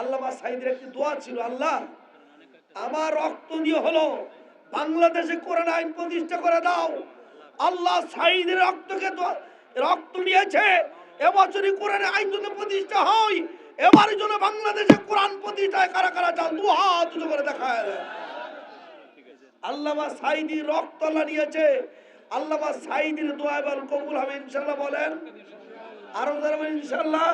আল্লামা সাইদের একটি দোয়া ছিল, আল্লাহ, আমার রক্ত দিয়ে হলো বাংলাদেশে কোরআন আইন প্রতিষ্ঠা করে দাও। আল্লাহ সাইদের রক্তকে রক্ত নিয়েছে, এবছরই কোরআন আইন যদি প্রতিষ্ঠা হয় এবারের জন্য বাংলাদেশে কোরআন প্রতিষ্ঠায় কারা কারা চান দু হাত উঁচু করে দেখায় আল্লামা সাইদি রক্ত নিয়েছে। আল্লামা সাইদির দোয়া এবার কবুল হবে ইনশাল্লাহ বলেন। আরও যারা ইনশাল্লাহ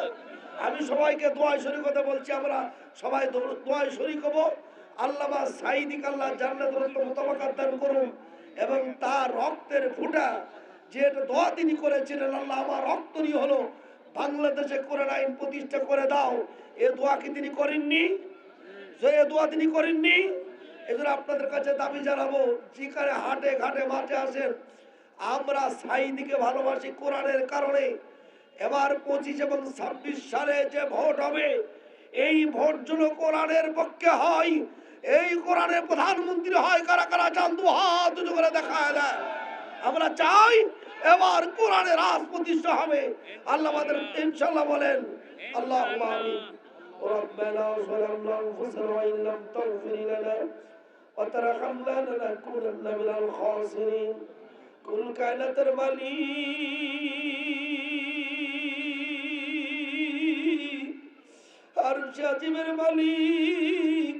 আমি সবাইকে দোয়াই শরীক কথা বলছি, আমরা সবাই দো- দোয়ায় শরীক হব আল্লামা সাইদিক আল্লাহ দান করুন এবং তার রক্তের ফুটা যে দোয়া তিনি করেছিলেন, আল্লাহ আমার রক্ত নিয়ে হলো বাংলাদেশে কোরআন আইন প্রতিষ্ঠা করে দাও। এ দোয়া কি তিনি করেননি? এ দোয়া তিনি করেননি? এজন্য আপনাদের কাছে দাবি জানাব, যেখানে হাটে ঘাটে মাঠে আসেন, আমরা সাইদিকে ভালোবাসি কোরআনের কারণে। এবার পঁচিশ এবং ছাব্বিশ সালে যে ভোট হবে এই ভোট যেন কোরআনের পক্ষে হয় এই কোরআনের প্রধানমন্ত্রী হয় কারা কারা চান দু হাত উঁচু করে দেখায় দেয় আমরা চাই এবার কোরআনের রাজ প্রতিষ্ঠা হবে আল্লাহ আমাদের ইনশাল্লাহ বলেন আল্লাহ আমিন ربنا ظلمنا انفسنا وان لم تغفر لنا وترحمنا لنكونن من الخاسرين কুল কায়নাতের মালিক, আর সাজিমের মালিক,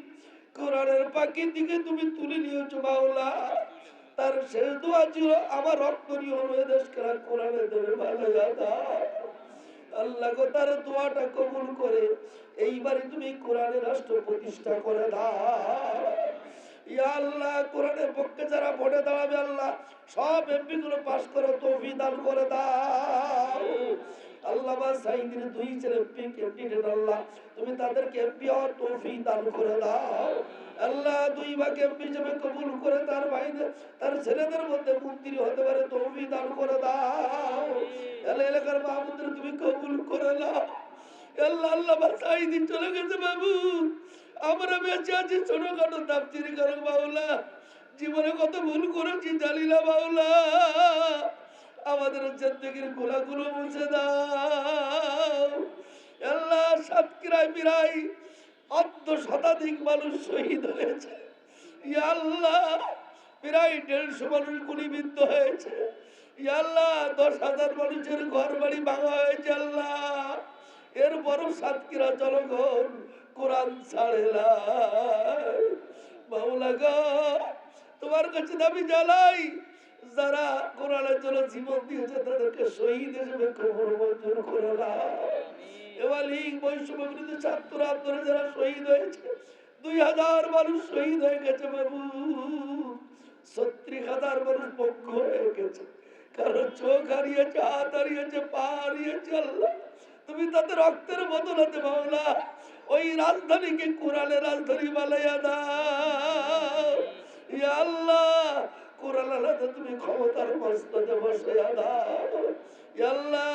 কোরআনের পাখির দিকে তুমি তুলে নিয়েছো মাওলা। তার শেষ দোয়া ছিল, আমার রক্ত হয়ে দেশ করা কোরআনে দেবে ভালো দাদা আল্লাহ। তার দোয়াটা কবুল করে এইবারে তুমি কোরআনে রাষ্ট্র প্রতিষ্ঠা করে দাও। ইয়া আল্লাহ, কোরআনের পক্ষে যারা ভোটে দাঁড়াবে আল্লাহ, সব এমপি গুলো পাশ করে তৌফিক দান করে দাও। আল্লাহ বা সাইদিন দুই ছেলে ক্যান্ডিডেট আল্লাহ, তুমি তাদেরকে এমপি হওয়ার তৌফিক দান করে দাও। আল্লাহ দুই ভাগ এমপি হিসেবে কবুল করে তার ভাইদের, তার ছেলেদের মধ্যে মন্ত্রী হতে পারে তৌফিক দান করে দাও। এলাকার মাহমুদের তুমি কবুল করে নাও। আল্লাহ আল্লাহ সাইদিন চলে গেছে বাবু আমরা বেঁচে আছি, ছোটখাটো তাপচিরি করো বাউলা। জীবনে কত ভুল করেছি জানি বাউলা। আমাদের জিন্দগির গোলাগুলো মুছে দাও। আল্লাহ সাতক্ষীরায় বিরাই অর্ধ শতাধিক মানুষ শহীদ হয়েছে। আল্লাহ প্রায় দেড়শো মানুষ গুলিবিদ্ধ হয়েছে। আল্লাহ, দশ হাজার মানুষের ঘর বাড়ি ভাঙা হয়েছে, আল্লাহ। এরপরও সাতক্ষীরা জনগণ কোরআন তোমার কাছে দাবি জ্বালাই যারা কোরআনের জন্য জীবন দিয়েছে, তাদেরকে শহীদ হিসেবে কবর মঞ্জুর এবার বৈষম্য বিরুদ্ধে ছাত্র আন্দোলনে যারা শহীদ হয়েছে, দুই হাজার মানুষ শহীদ হয়ে গেছে বাবু। ছত্রিশ হাজার মানুষ পক্ষ হয়ে গেছে। কারণ চোখ হারিয়েছে, হাত হারিয়েছে, পা হারিয়েছে, আল্লাহ। তুমি তাদের রক্তের বদলাতে মাওলা ওই রাজধানীকে কোরআনের রাজধানী বানাইয়া দাও। ইয়া আল্লাহ, কোরআন আলাদা তুমি ক্ষমতার মস্তকে বসাইয়া দাও। ইয়া আল্লাহ,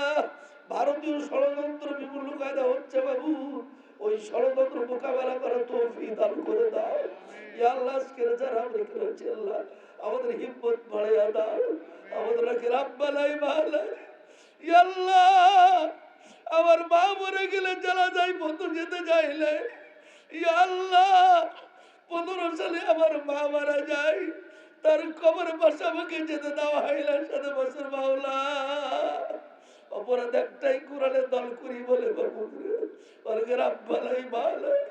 ভারতীয় ষড়যন্ত্র বিপুল কায়দা হচ্ছে বাবু। ওই ষড়যন্ত্র মোকাবেলা করা তৌফিক দান করে দাও। ইয়া আল্লাহ আজকের যারা আমরা আল্লাহ, আমাদের হিম্মত বাড়াইয়া দাও। আমাদের রাব্বালাই মালাই ইয়া আল্লাহ আমার মা মরে গেলে জ্বালা যায়, বন্ধু যেতে চাইলে আল্লাহ, পনেরো সালে আমার মা মারা যায়। তার কবর আমাকে যেতে দেওয়া না, সাথে বছর মাওলা। অপরাধ একটাই কোরআনের দল করি বলে বাবু। অর্গের আব্বালাই মালাই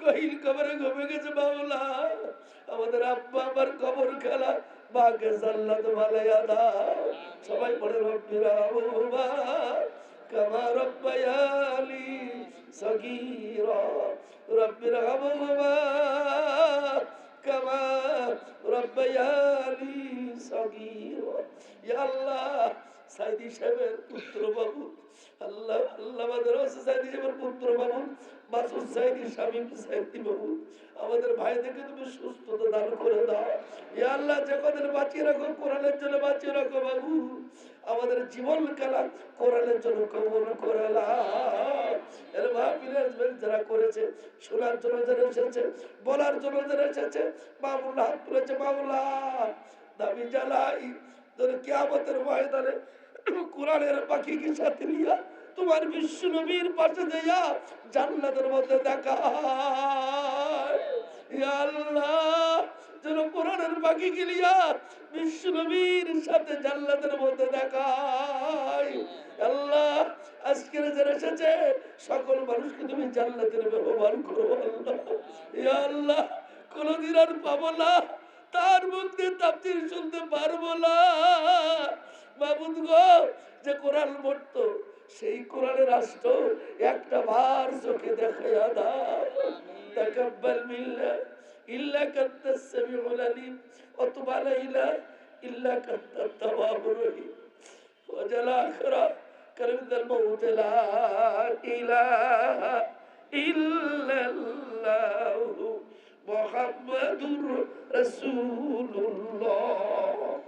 গহিল কবরে ঘুমে গেছে মাওলা। আমাদের আব্বা আমার কবর খেলা বাকে জান্নাত মালাইয়া দাও। সবাই পড়ে রব্বিরা বাবা كما ربياني صغيرا رب ارحمهما كما ربياني صغيرا يا الله সাইদি সাহেবের পুত্র বাবু আল্লাহ আল্লাহ আমাদের আছে সাইদি সাহেবের পুত্র বাবু মাসুদ সাইদি শামীম সাইদি বাবু আমাদের ভাইদেরকে তুমি সুস্থতা দান করে দাও ইয়া আল্লাহ যে কদিন বাঁচিয়ে রাখো কোরআনের জন্য বাঁচিয়ে রাখো বাবু আমাদের জীবন খেলা কোরআনের জন্য কবল করে নাও। এর মাহফিলে যারা করেছে, শোনার জন্য যারা এসেছে, বলার জন্য যারা এসেছে, মামুল্লাহ হাত তুলেছে দাবি জ্বালাই তোর কিয়ামতের ময়দানে কোরআনের পাখিকে সাথে নিয়ে তোমার বিশ্ব নবীর পাশে দেয়া জান্নাতের মধ্যে দেখা আল্লাহ যেন কোরআনের পাখি গিলিয়া বিশ্ব নবীর সাথে জান্নাতের মধ্যে দেখায়। আল্লাহ, আজকের যারা এসেছে, সকল মানুষকে তুমি জান্নাতের ব্যবহার করো, আল্লাহ। ইয়া আল্লাহ, কোনদিন আর পাবো না। তার মধ্যে তাফসীর শুনতে পারব না। মাবুদ গো, যে কোরআন পড়তো, সেই কোরআনের রাষ্ট্র একটা বার চোখে দেখাইয়া দাও। তাকাব্বাল মিল্লা إلا كنت السميع العليم وتب علينا إلا كنت التواب الرحيم. وجل آخرة كلمة الموت. لا إله إلا الله محمد رسول الله.